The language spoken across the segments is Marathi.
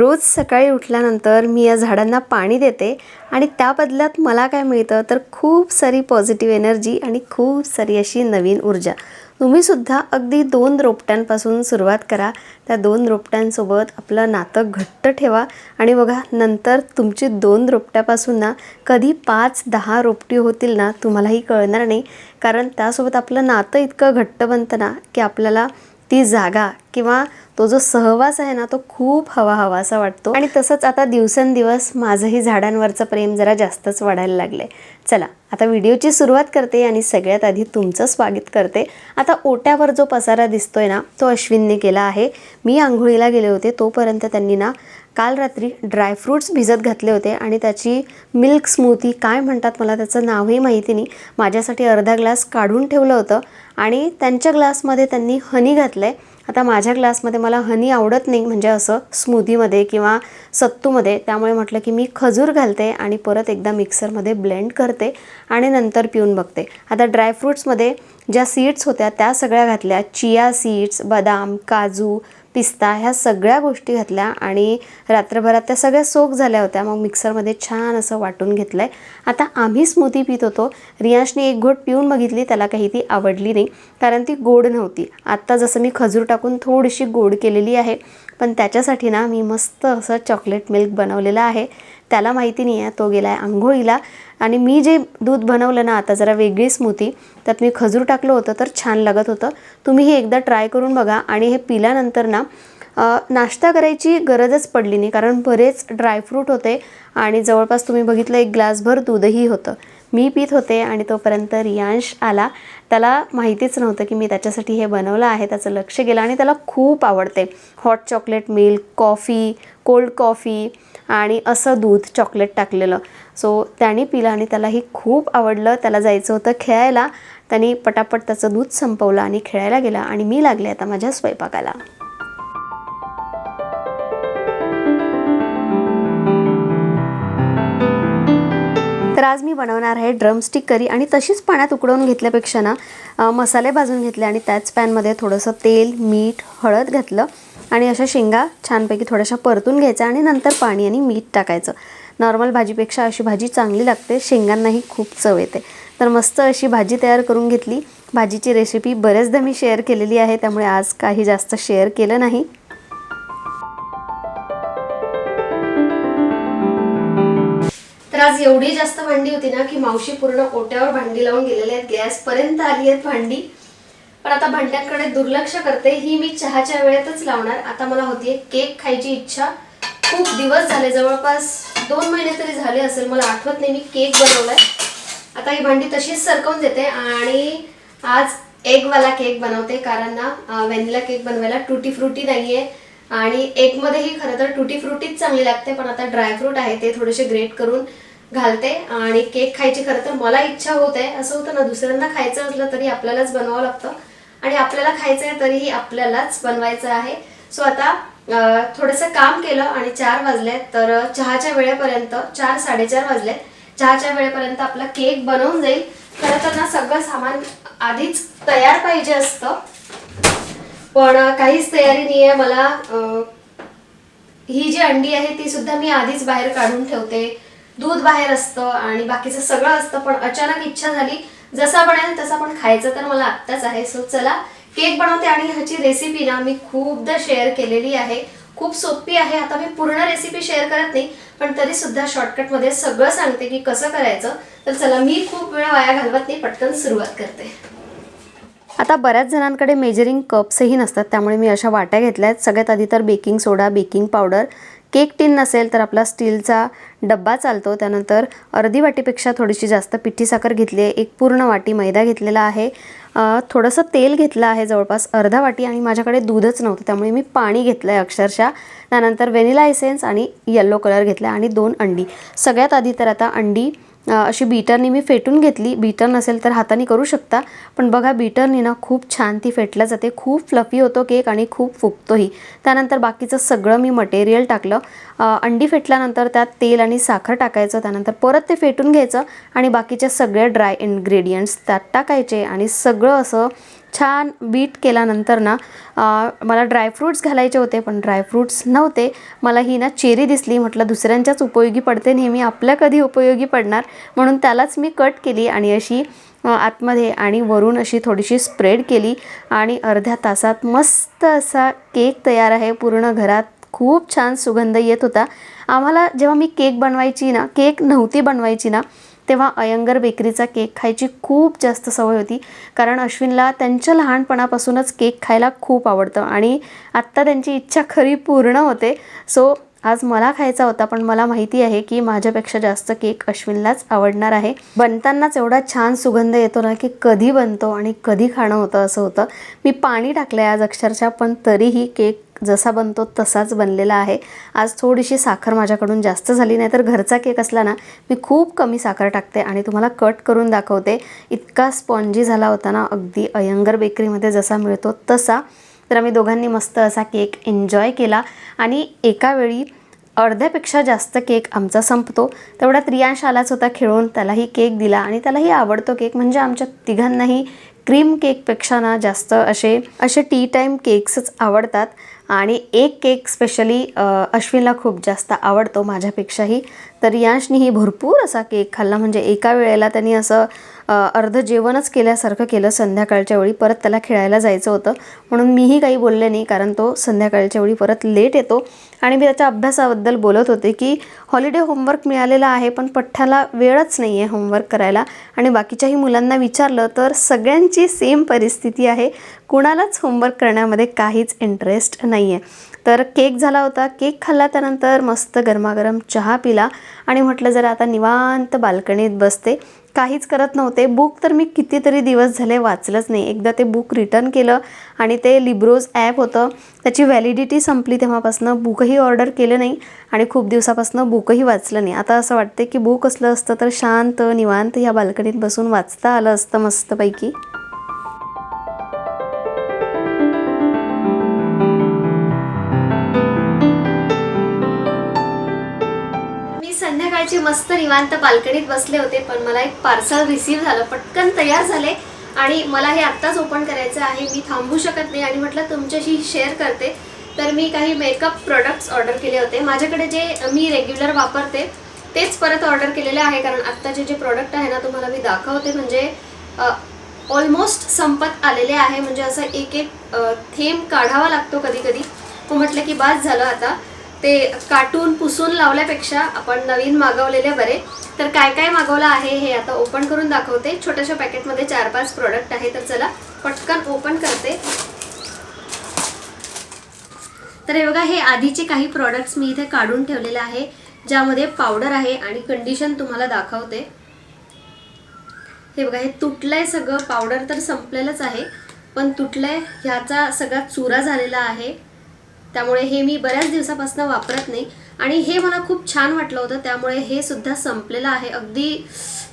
रोज सकाळी उठल्यानंतर मी या झाडांना पाणी देते आणि त्या बदल्यात मला काय मिळतं तर खूप सारी पॉझिटिव्ह एनर्जी आणि खूप सारी अशी नवीन ऊर्जा. तुम्हीसुद्धा अगदी दोन रोपट्यांपासून सुरुवात करा. त्या दोन रोपट्यांसोबत आपलं नातं घट्ट ठेवा. आणि बघा नंतर तुमची दोन रोपट्यापासून ना कधी पाच दहा रोपटी होतील ना तुम्हालाही कळणार नाही. कारण त्यासोबत आपलं नातं इतकं घट्ट बनतं ना की आपल्याला ती जागा किंवा तो जो सहवास आहे ना तो खूप हवा हवासा वाटतो. आणि तसंच आता दिवसेंदिवस माझंही झाडांवरचं प्रेम जरा जास्तच वाढायला लागले चला आता व्हिडिओची सुरुवात करते आणि सगळ्यात आधी तुमचं स्वागत करते. आता ओट्यावर जो पसारा दिसतोय ना तो अश्विनने केला आहे. मी आंघोळीला गेले होते तोपर्यंत त्यांनी ना काल रात्री ड्रायफ्रूट्स भिजत घातले होते आणि त्याची मिल्क स्मूथी काय म्हणतात मला त्याचं नावही माहिती नाही माझ्यासाठी अर्धा ग्लास काढून ठेवलं होतं आणि त्यांच्या ग्लासमध्ये त्यांनी हनी घातलं आहे आता माझ्या ग्लासमध्ये मला हनी आवडत नाही म्हणजे असं स्मूदीमध्ये किंवा सत्तूमध्ये. त्यामुळे म्हटलं की मी खजूर घालते आणि परत एकदा मिक्सरमध्ये ब्लेंड करते आणि नंतर पिऊन बघते. आता ड्रायफ्रूट्समध्ये ज्या सीड्स होत्या त्या सगळ्या घातल्या. चिया सीड्स बदाम काजू पिस्ता ह्या सगळ्या गोष्टी घातल्या आणि रात्रभरात त्या सगळ्या सोक झाल्या होत्या. मग मिक्सरमध्ये छान असं वाटून घेतलं आहे आता आम्ही स्मूदी पित होतो. रियांशने एक घोट पिऊन बघितली. त्याला काही ती आवडली नाही कारण ती गोड नव्हती. आत्ता जसं मी खजूर टाकून थोडीशी गोड केलेली आहे पण त्याच्यासाठी ना मी मस्त असं चॉकलेट मिल्क बनवलेलं आहे. त्याला माहिती नाही आहे तो गेला आहे आंघोळीला. आणि मी जे दूध बनवलं ना आता जरा वेगळी स्मूथी त्यात मी खजूर टाकलं होतं तर छान लागत होतं. तुम्ही हे एकदा ट्राय करून बघा. आणि हे पिल्यानंतर ना नाश्ता करायची गरजच पडली नाही कारण बरेच ड्रायफ्रूट होते. आणि जवळपास तुम्ही बघितलं एक ग्लासभर दूधही होतं. मी पित होते आणि तोपर्यंत रियांश आला. त्याला माहितीच नव्हतं की मी त्याच्यासाठी हे बनवलं आहे त्याचं लक्ष गेलं आणि त्याला खूप आवडते. Hot chocolate milk coffee cold coffee आणि असं दूध चॉकलेट टाकलेलं. सो त्याने पिलं आणि त्यालाही खूप आवडलं. त्याला जायचं होतं खेळायला. त्याने पटापट त्याचं दूध संपवलं आणि खेळायला गेला आणि मी लागले आता माझ्या स्वयंपाकाला. तर आज मी बनवणार आहे ड्रमस्टिक करी आणि तशीच पाण्यात उकडवून घेतल्यापेक्षा ना मसाले भाजून घेतले आणि त्याच पॅनमध्ये थोडंसं तेल मीठ हळद घातलं. आणि अशा शेंगा छानपैकी थोड्याशा परतून घ्यायच्या आणि नंतर पाणी आणि मीठ टाकायचं. नॉर्मल भाजीपेक्षा अशी भाजी चांगली लागते. शेंगांनाही खूप चव येते. तर मस्त अशी भाजी तयार करून घेतली. भाजीची रेसिपी बरेचदा मी शेअर केलेली आहे. त्यामुळे आज काही जास्त शेअर केलं नाही. तर आज एवढी जास्त भांडी होती ना की मावशी पूर्ण ओट्यावर भांडी लावून गेलेली आहेत. गॅसपर्यंत आली आहेत भांडी. पण आता भांड्यांकडे दुर्लक्ष करते ही मी चहाच्या वेळेतच लावणार. आता मला होतीये केक खायची इच्छा. खूप दिवस झाले जवळपास दोन महिने तरी झाले असेल मला आठवत नाही मी केक बनवलाय. आता ही भांडी तशीच सरकवून देते आणि आज एगवाला केक बनवते कारण ना व्हॅनिला केक बनवायला टुटी फ्रुटी नाहीये. आणि एगमध्येही खरं तर टुटी फ्रुटीच चांगली लागते पण आता ड्रायफ्रूट आहे ते थोडेसे ग्रेट करून घालते. आणि केक खायची खरं तर मला इच्छा होत. आहे असं होतं ना दुसऱ्यांना खायचं असलं तरी आपल्यालाच बनवावं लागतं. आणि आपल्याला खायचं आहे तरीही आपल्यालाच बनवायचं आहे. सो आता थोडंसं काम केलं आणि चार वाजले तर चहाच्या वेळेपर्यंत चार साडेचार वाजले चहाच्या वेळेपर्यंत आपला केक बनवून जाईल. खरं तर ना सगळं सामान आधीच तयार पाहिजे असतं. पण काहीच तयारी नाही आहे मला ही जी अंडी आहे ती सुद्धा मी आधीच बाहेर काढून ठेवते. दूध बाहेर असतं आणि बाकीचं सगळं असतं पण अचानक इच्छा झाली जसा बनेल तसा पण खायचं तर मला आत्ताच आहे. सो चला केक बनवते आणि ह्याची रेसिपी ना मी खूपदा शेअर केलेली आहे. खूप सोपी आहे. आता मी पूर्ण रेसिपी शेअर करत नाही पण तरी सुद्धा शॉर्टकटमध्ये सगळं सांगते की कसं करायचं. तर चला मी खूप वेळ वाया घालवत नाही पटकन सुरुवात करते. आता बऱ्याच जणांकडे मेजरिंग कप्सही नसतात त्यामुळे मी अशा वाट्या घेतल्या आहेत. सगळ्यात आधी तर baking soda baking powder cake tin नसेल तर आपला स्टीलचा डब्बा चालतो. त्यानंतर अर्धी वाटीपेक्षा थोडीशी जास्त पिठी साखर घेतली आहे. एक पूर्ण वाटी मैदा घेतलेला आहे. थोडंसं तेल घेतलं आहे जवळपास अर्धा वाटी आणि माझ्याकडे दूधच नव्हतं त्यामुळे मी पाणी घेतलं आहे अक्षरशः. त्यानंतर व्हेनिला एसेन्स आणि येल्लो कलर घेतला आणि दोन अंडी. सगळ्यात आधी तर आता अंडी अशी बीटरनी मी फेटून घेतली. बीटर नसेल तर हाताने करू शकता. पण बघा बीटरनी ना खूप छान ती फेटल्या जाते. खूप फ्लफी होतो केक आणि खूप फुगतोही. त्यानंतर बाकीचं सगळं मी मटेरियल टाकलं. अंडी फेटल्यानंतर त्यात तेल आणि साखर टाकायचं. त्यानंतर परत ते फेटून घ्यायचं. आणि बाकीच्या सगळ्या ड्राय इन्ग्रेडियंट्स त्यात टाकायचे. आणि सगळं असं छान बीट केल्यानंतर ना मला ड्रायफ्रूट्स घालायचे होते पण ड्रायफ्रूट्स नव्हते. मला ही ना चेरी दिसली म्हटलं दुसऱ्यांच्याच उपयोगी पडते नेहमी आपल्या कधी उपयोगी पडणार? म्हणून त्यालाच मी कट केली आणि अशी आतमध्ये आणि वरून अशी थोडीशी स्प्रेड केली आणि अर्ध्या तासात मस्त असा केक तयार आहे. पूर्ण घरात खूप छान सुगंध येत होता. आम्हाला जेव्हा मी केक बनवायची ना केक नव्हती बनवायची ना तेव्हा अयंगर बेकरीचा केक खायची खूप जास्त सवय होती. कारण अश्विनला त्यांच्या लहानपणापासूनच केक खायला खूप आवडतं आणि आत्ता त्यांची इच्छा खरी पूर्ण होते. सो आज मला खायचा होता पण मला माहिती आहे की माझ्यापेक्षा जास्त केक अश्विनलाच आवडणार आहे. बनतानाच एवढा छान सुगंध येतो ना की कधी बनतो आणि कधी खाणं होतं असं होतं. मी पाणी टाकलं आहे आज अक्षरशः पण तरीही केक जसा बनतो तसाच बनलेला आहे. आज थोडीशी साखर माझ्याकडून जास्त झाली नाही तर घरचा केक असला ना मी खूप कमी साखर टाकते आणि तुम्हाला कट करून दाखवते. इतका स्पॉन्जी झाला होता ना अगदी अयंगर बेकरीमध्ये जसा मिळतो तसा. तर आम्ही दोघांनी मस्त असा केक एन्जॉय केला आणि एका वेळी अर्ध्यापेक्षा जास्त केक आमचा संपतो. तेवढ्यात रियांश आलाच होता खेळून त्यालाही केक दिला आणि त्यालाही आवडतो केक. म्हणजे आमच्या तिघांनाही क्रीम केकपेक्षा ना जास्त असे असे टी टाईम केक्सच आवडतात. आणि एक केक स्पेशली अश्विनला खूप जास्त आवडतो माझ्यापेक्षाही. तर यांशनीही भरपूर असा केक खाल्ला. म्हणजे एका वेळेला त्यांनी असं अर्ध जेवणच केल्यासारखं केलं संध्याकाळच्या वेळी. परत त्याला खेळायला जायचं होतं. म्हणून मीही काही बोलले नाही कारण तो संध्याकाळच्या वेळी परत लेट येतो. आणि मी त्याच्या अभ्यासाबद्दल बोलत होते की हॉलिडे होमवर्क मिळालेला आहे पण पठ्ठ्याला वेळच नाही आहे होमवर्क करायला. आणि बाकीच्याही मुलांना विचारलं तर सगळ्यांची सेम परिस्थिती आहे. कुणालाच होमवर्क करण्यामध्ये काहीच इंटरेस्ट नाही आहे तर केक झाला होता. केक खाल्ला त्यानंतर मस्त गरमागरम चहा पिला आणि म्हटलं जरा आता निवांत बाल्कनीत बसते. काहीच करत नव्हते. बुक तर मी कितीतरी दिवस झाले वाचलंच नाही. एकदा ते बुक रिटर्न केलं आणि ते लिब्रोज ॲप होतं. त्याची व्हॅलिडिटी संपली तेव्हापासनं. बुकही ऑर्डर केलं नाही आणि खूप दिवसापासून बुकही वाचलं नाही. आता असं वाटते की बुक असलं असतं तर शांत निवांत ह्या बाल्कनीत बसून वाचता आलं असतं मस्तपैकी. संध्याकाळची मस्त निवांत बाल्कनीत बसले होते पण मला एक पार्सल रिसीव्ह झालं पटकन तयार झाले. आणि मला हे आत्ताच ओपन करायचं आहे मी थांबू शकत नाही. आणि म्हटलं तुमच्याशी शेअर करते. तर मी काही मेकअप प्रोडक्ट्स ऑर्डर केले होते. माझ्याकडे जे मी रेग्युलर वापरते तेच परत ऑर्डर केलेले आहे. कारण आत्ताचे जे प्रोडक्ट आहे ना तुम्हाला मी दाखवते. म्हणजे ऑलमोस्ट संपत आलेले आहे. म्हणजे असं एक एक थेंब काढावा लागतो कधी कधी मग म्हटलं की बास झालं आता. ते काटून पुसून लावल्यापेक्षा आपण नवीन मागवलेले बरे. तर काय काय मागवलं आहे हे आता ओपन करून दाखवते. छोट्याशा पॅकेटमध्ये चार पाच प्रोडक्ट आहे तर चला पटकन ओपन करते. तर हे बघा हे आधीचे काही प्रॉडक्ट्स मी इथे काढून ठेवलेले आहे ज्यामध्ये पावडर आहे आणि कंडिशन तुम्हाला दाखवते. हे बघा हे तुटलंय सगळं पावडर तर संपलेलंच आहे पण तुटलंय ह्याचा सगळा चुरा झालेला आहे. त्यामुळे हे मी बऱ्याच दिवसापासून वापरत नाही. आणि हे मला खूप छान वाटलं होतं त्यामुळे हे सुद्धा संपलेलं आहे. अगदी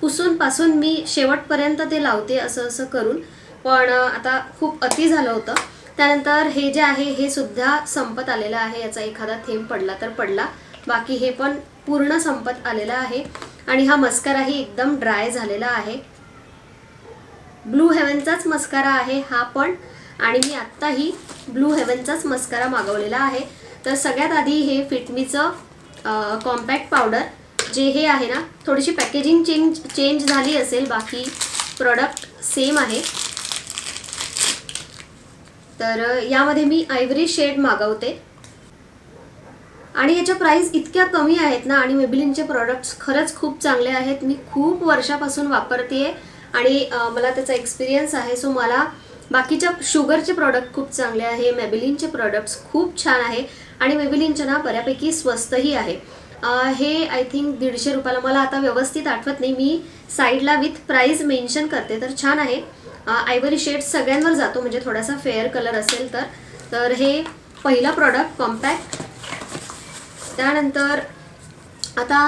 पुसून पासून मी शेवटपर्यंत ते लावते असं असं करून. पण आता खूप अति झालं होतं. त्यानंतर हे जे आहे हे सुद्धा संपत आलेलं आहे. याचा एखादा थेंब पडला तर पडला. बाकी हे पण पूर्ण संपत आलेलं आहे. आणि हा मस्काराही एकदम ड्राय झालेला आहे. ब्लू हेवनचाच मस्कारा आहे हा पण आणि मी आत्ताही ब्लू हेवनचाच मस्कारा मागवलेला आहे. तर सगळ्यात आधी हे फिटमीचं कॉम्पॅक्ट पावडर जे हे आहे ना थोडीशी पॅकेजिंग चेंज चेंज झाली असेल बाकी प्रॉडक्ट सेम आहे. तर यामध्ये मी आयव्हरी शेड मागवते. आणि याच्या प्राईस इतक्या कमी आहेत ना आणि मेबिलिनचे प्रॉडक्ट्स खरंच खूप चांगले आहेत. मी खूप वर्षापासून वापरते आहे आणि मला त्याचा एक्सपिरियन्स आहे. सो मला बाकीच्या शुगरचे प्रॉडक्ट खूप चांगले आहे मेबिलिनचे प्रॉडक्ट्स खूप छान आहे आणि मेबिलिनचे ना बऱ्यापैकी स्वस्तही आहे. हे आय थिंक दीडशे रुपयाला मला आता व्यवस्थित आठवत नाही. मी साईडला विथ प्राईज मेन्शन करते तर छान आहे. आयव्हरी शेड सगळ्यांवर जातो म्हणजे थोडासा फेअर कलर असेल तर. तर हे पहिलं प्रॉडक्ट कॉम्पॅक्ट त्यानंतर आता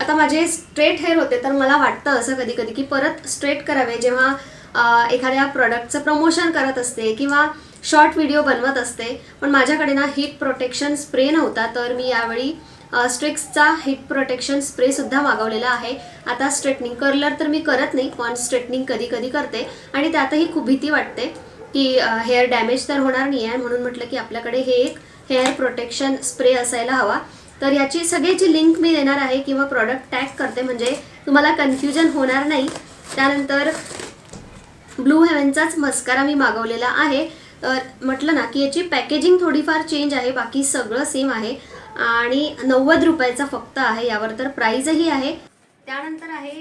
आता माझे स्ट्रेट हेअर होते तर मला वाटतं असं कधी कधी की परत स्ट्रेट करावे. जेव्हा एखाद्या प्रॉडक्टचं प्रमोशन करत असते किंवा शॉर्ट व्हिडिओ बनवत असते पण माझ्याकडे ना हीट प्रोटेक्शन स्प्रे नव्हता तर मी यावेळी स्ट्रिक्सचा हीट प्रोटेक्शन स्प्रेसुद्धा मागवलेला आहे. आता स्ट्रेटनिंग कर्लर तर मी करत नाही पण स्ट्रेटनिंग कधी कधी करते आणि त्यातही खूप भीती वाटते की हेअर डॅमेज तर होणार नाही आहे म्हणून म्हटलं की आपल्याकडे हे एक हेअर प्रोटेक्शन स्प्रे असायला हवा. तर याची सगळ्याची लिंक मी देणार आहे किंवा प्रॉडक्ट टॅग करते म्हणजे तुम्हाला कन्फ्युजन होणार नाही. त्यानंतर ब्लू हेवनचाच मस्कारा मी मागवलेला आहे. तर म्हटलं ना की याची पॅकेजिंग थोडीफार चेंज आहे बाकी सगळं सेम आहे. आणि नव्वद रुपयाचा फक्त आहे यावर तर प्राईजही आहे. त्यानंतर आहे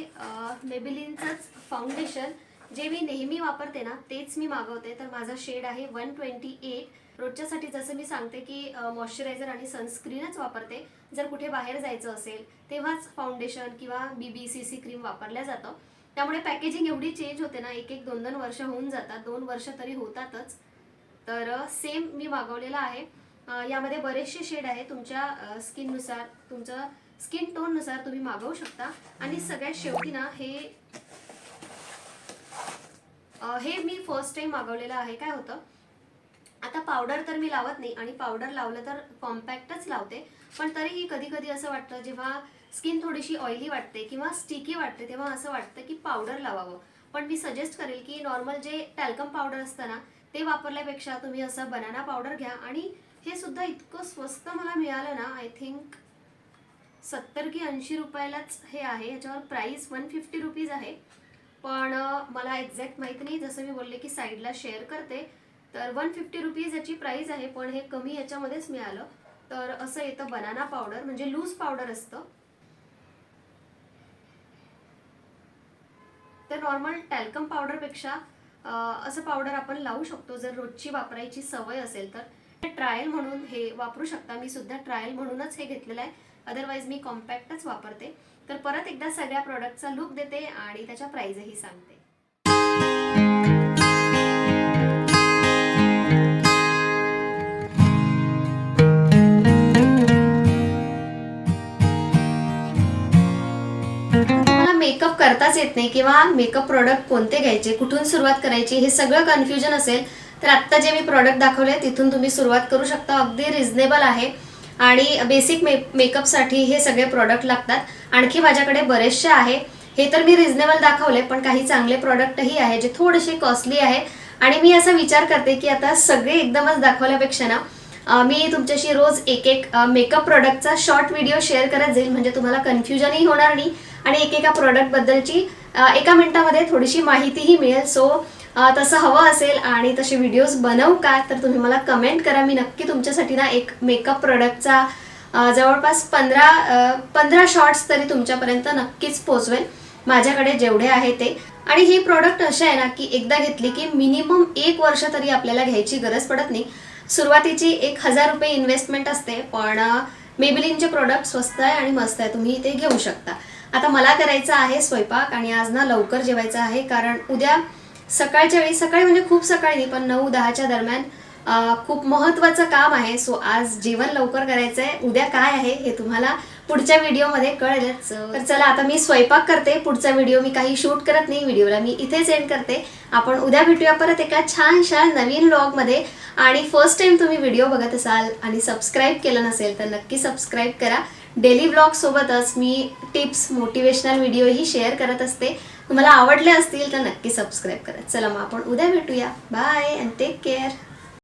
मेबिलिनचंच फाउंडेशन जे मी नेहमी वापरते ना तेच मी मागवते. तर माझा शेड आहे वन ट्वेंटी एट रोजच्यासाठी जसं मी सांगते की मॉइश्चरायझर आणि सनस्क्रीनच वापरते. जर कुठे बाहेर जायचं असेल तेव्हाच फाउंडेशन किंवा B B C C cream वापरल्या जातं. त्यामुळे पॅकेजिंग एवढी चेंज होते ना एक एक दोन दोन वर्ष होऊन जातात दोन वर्ष तरी होतातच. तर सेम मी मागवलेला आहे. यामध्ये बरेचसे शेड आहे तुमच्या स्किननुसार तुमचं स्किन टोननुसार तुम्ही मागवू शकता. आणि सगळ्यात शेवटी ना हे हे मी फर्स्ट टाइम मागवलेलं आहे. काय होतं? आता पावडर तर मी लावत नाही आणि पावडर लावलं तर कॉम्पॅक्टच लावते. पण तरीही कधी कधी असं वाटतं जेव्हा स्किन थोडीशी ऑइली वाटते किंवा स्टिकी वाटते तेव्हा असं वाटतं की पावडर लावावं. पण मी सजेस्ट करेल की नॉर्मल जे टॅल्कम पावडर असतं ना ते वापरल्यापेक्षा तुम्ही असं बनाना पावडर घ्या आणि हे सुद्धा इतकं स्वस्त मला मिळालं ना आय थिंक सत्तर की ऐंशी रुपयालाच हे आहे. याच्यावर प्राईस वन फिफ्टी रुपीज आहे. पण मला एक्झॅक्ट माहीत नाही. जसं मी बोलले की साईडला शेअर करते तर वन फिफ्टी रुपीज याची प्राईस आहे पण हे कमी याच्यामध्येच मिळालं. तर असं येतं बनाना पावडर म्हणजे लूज पावडर असतं. तर नॉर्मल टॅल्कम पावडरपेक्षा असं पावडर आपण लावू शकतो जर रोजची वापरायची सवय असेल तर. ट्रायल म्हणून हे वापरू शकता. मी सुद्धा ट्रायल म्हणूनच हे घेतलेलं आहे. अदरवाईज मी कॉम्पॅक्टच वापरते. तर परत एकदा सगळ्या प्रॉडक्टचा लुक देते आणि त्याच्या प्राईजही सांगते. करताच येत नाही किंवा मेकअप प्रोडक्ट कोणते घ्यायचे कुठून सुरुवात करायची हे सगळं कन्फ्युजन असेल तर आत्ता जे मी प्रॉडक्ट दाखवले तिथून तुम्ही सुरुवात करू शकता. अगदी रिझनेबल आहे. आणि बेसिक मे मेकअपसाठी हे सगळे प्रॉडक्ट लागतात. आणखी माझ्याकडे बरेचसे आहे. हे तर मी रिझनेबल दाखवले पण काही चांगले प्रॉडक्टही आहे जे थोडेसे कॉस्टली आहे. आणि मी असा विचार करते की आता सगळे एकदमच दाखवल्यापेक्षा ना मी तुमच्याशी रोज एक एक मेकअप प्रोडक्टचा शॉर्ट व्हिडिओ शेअर करत जाईल. म्हणजे तुम्हाला कन्फ्युजनही होणार नाही. आणि एकेका प्रोडक्टबद्दलची अ, एका मिनिटामध्ये थोडीशी माहितीही मिळेल. सो तसं हवं असेल आणि तसे व्हिडिओज बनवू का तर तुम्ही मला कमेंट करा. मी नक्की तुमच्यासाठी ना एक मेकअप प्रोडक्टचा जवळपास पंधरा पंधरा शॉर्ट्स तरी तुमच्यापर्यंत नक्कीच पोचवेल. माझ्याकडे जेवढे आहे ते. आणि हे प्रॉडक्ट असे आहे ना की एकदा घेतली की मिनिमम एक वर्ष तरी आपल्याला घ्यायची गरज पडत नाही. सुरुवातीची एक हजार रुपये इन्व्हेस्टमेंट असते पण मेबिलिनचे प्रॉडक्ट स्वस्त आहे आणि मस्त आहे. तुम्ही ते घेऊ शकता. आता मला करायचं आहे स्वयंपाक आणि आज ना लवकर जेवायचं आहे कारण उद्या सकाळच्या वेळी सकाळी म्हणजे खूप सकाळी नाही पण नऊ दहाच्या दरम्यान खूप महत्त्वाचं काम आहे. सो आज जेवण लवकर करायचं आहे उद्या काय आहे हे तुम्हाला पुढच्या व्हिडिओमध्ये कळेलच. तर चला आता मी स्वयंपाक करते. पुढचा व्हिडिओ मी काही शूट करत नाही व्हिडिओला मी इथेच एंड करते. आपण उद्या भेटूया परत एका छानशा नवीन व्लॉगमध्ये आणि फर्स्ट टाइम तुम्ही व्हिडिओ बघत असाल आणि सबस्क्राईब केलं नसेल तर नक्की सबस्क्राईब करा. डेली ब्लॉगसोबतच मी टिप्स मोटिवेशनल व्हिडिओही शेअर करत असते. तुम्हाला आवडले असतील तर नक्की सबस्क्राईब करा. चला मग आपण उद्या भेटूया. Bye and take care